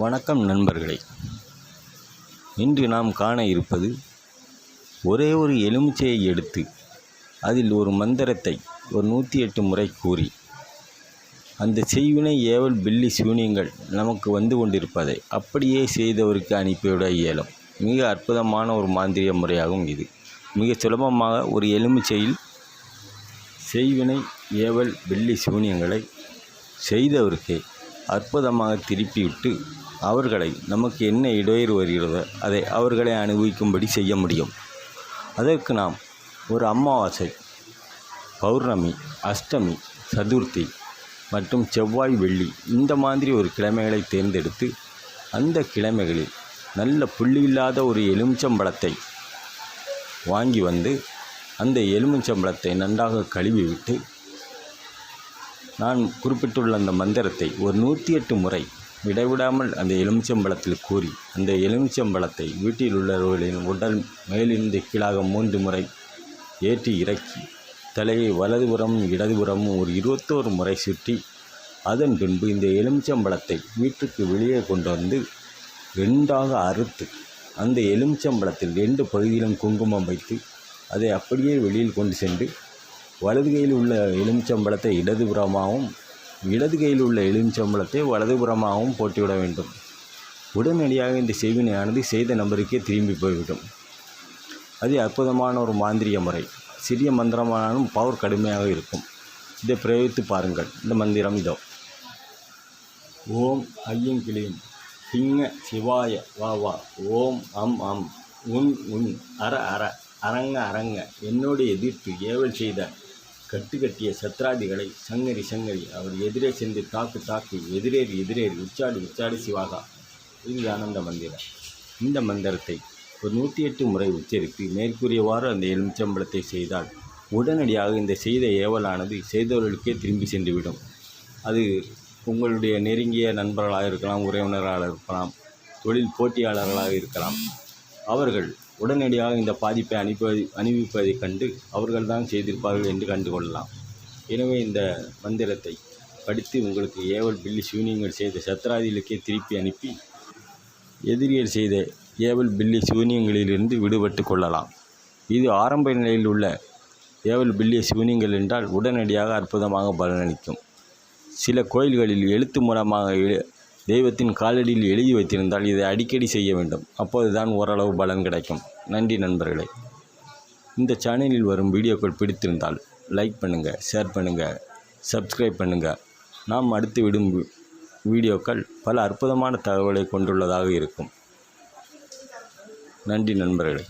வணக்கம் நண்பர்களே. இன்று நாம் காண இருப்பது ஒரே ஒரு எலுமிச்சையை எடுத்து அதில் ஒரு மந்திரத்தை ஒரு நூற்றி எட்டு முறை கூறி அந்த செய்வினை ஏவல் பில்லி சூனியங்கள் நமக்கு வந்து கொண்டிருப்பதை அப்படியே செய்தவருக்கு அனுப்பிவிட இயலும். மிக அற்புதமான ஒரு மாந்திரிய முறையாகும் இது. மிக சுலபமாக ஒரு எலுமிச்சையில் செய்வினை ஏவல் வெள்ளி சூனியங்களை செய்தவருக்கே அற்புதமாக திருப்பிவிட்டு அவர்களை நமக்கு என்ன இடையூறு வருகிறதோ அதை அவர்களை அனுபவிக்கும்படி செய்ய முடியும். அதற்கு நாம் ஒரு அமாவாசை பௌர்ணமி அஷ்டமி சதுர்த்தி மற்றும் செவ்வாய் வெள்ளி இந்த மாதிரி ஒரு கிழமைகளை தேர்ந்தெடுத்து அந்த கிழமைகளில் நல்ல புள்ளியில்லாத ஒரு எலுமிச்சம்பழத்தை வாங்கி வந்து அந்த எலுமிச்சம்பழத்தை நன்றாக கழுவிவிட்டு நான் குறிப்பிட்டுள்ள அந்த மந்திரத்தை ஒரு நூற்றி எட்டு முறை இடைவிடாமல் அந்த எலுமிச்சம்பழத்தில் கூறி அந்த எலுமிச்சம்பழத்தை வீட்டில் உள்ளவர்களின் உடல் மேலிருந்து கீழாக மூன்று முறை ஏற்றி இறக்கி தலையை வலதுபுறமும் இடதுபுறமும் ஒரு இருபத்தோரு முறை சுற்றி அதன் பின்பு இந்த எலுமிச்சம்பழத்தை வீட்டுக்கு வெளியே கொண்டு வந்து ரெண்டாக அறுத்து அந்த எலுமிச்சம்பழத்தில் ரெண்டு பகுதியிலும் குங்குமம் வைத்து அதை அப்படியே வெளியில் கொண்டு சென்று வலது கையில் உள்ள எலுமிச்சம்பழத்தை இடதுபுறமாகவும் இடது கையில் உள்ள எலுமிச்சம்பழத்தை வலதுபுறமாகவும் போட்டுவிட வேண்டும். உடனடியாக இந்த செய்வினையானது செய்த நபருக்கே திரும்பி போய்விடும். அது அற்புதமான ஒரு மாந்திரிய முறை. சிறிய மந்திரமானாலும் பவர் கடுமையாக இருக்கும். இதை பிரயோகித்து பாருங்கள். இந்த மந்திரம் இதோ. ஓம் ஐயம் கிளியும். சிங்க சிவாய வா வா. ஓம் அம் அம். உன் உன். அற அற. அரங்க அரங்க. என்னோடு எதிர்த்து ஏவல் செய்த கட்டு கட்டிய சத்ராதிகளை சங்கரி சங்கரி அவர் எதிரே சென்று தாக்கு தாக்கு எதிரேறி எதிரேறி உச்சாடி உச்சாடி சிவாகா. இதுதான் அந்த மந்திரம். இந்த மந்திரத்தை ஒரு நூற்றி எட்டு முறை உச்சரித்து மேற்கூறியவாறு அந்த எலுமிச்சம்பழத்தை செய்தால் உடனடியாக இந்த செய்த ஏவலானது செய்தவர்களுக்கே திரும்பி சென்றுவிடும். அது உங்களுடைய நெருங்கிய நண்பர்களாக இருக்கலாம் உறவினர்களாக இருக்கலாம் தொழில் போட்டியாளர்களாக இருக்கலாம். அவர்கள் உடனடியாக இந்த பாதிப்பை அனுப்பி அணிவிப்பதைக் கண்டு அவர்கள்தான் செய்திருப்பார்கள் என்று கண்டுகொள்ளலாம். எனவே இந்த மந்திரத்தை படித்து உங்களுக்கு ஏவல் பில்லி சூனியங்கள் செய்த சத்ராதிகளுக்கே திருப்பி அனுப்பி எதிரிகள் செய்த ஏவல் பில்லி சூனியங்களிலிருந்து விடுபட்டு கொள்ளலாம். இது ஆரம்ப நிலையில் உள்ள ஏவல் பில்லி சூனியங்கள் என்றால் உடனடியாக அற்புதமாக பலனளிக்கும். சில கோயில்களில் எழுத்து மூலமாக தெய்வத்தின் காலடியில் எழுதி வைத்திருந்தால் இதை அடிக்கடி செய்ய வேண்டும். அப்போதுதான் ஓரளவு பலன் கிடைக்கும். நன்றி நண்பர்களே. இந்த சேனலில் வரும் வீடியோக்கள் பிடித்திருந்தால் லைக் பண்ணுங்கள் ஷேர் பண்ணுங்கள் சப்ஸ்கிரைப் பண்ணுங்கள் நாம் அடுத்து விடும் வீடியோக்கள் பல அற்புதமான தகவலை கொண்டுள்ளதாக இருக்கும். நன்றி நண்பர்களே.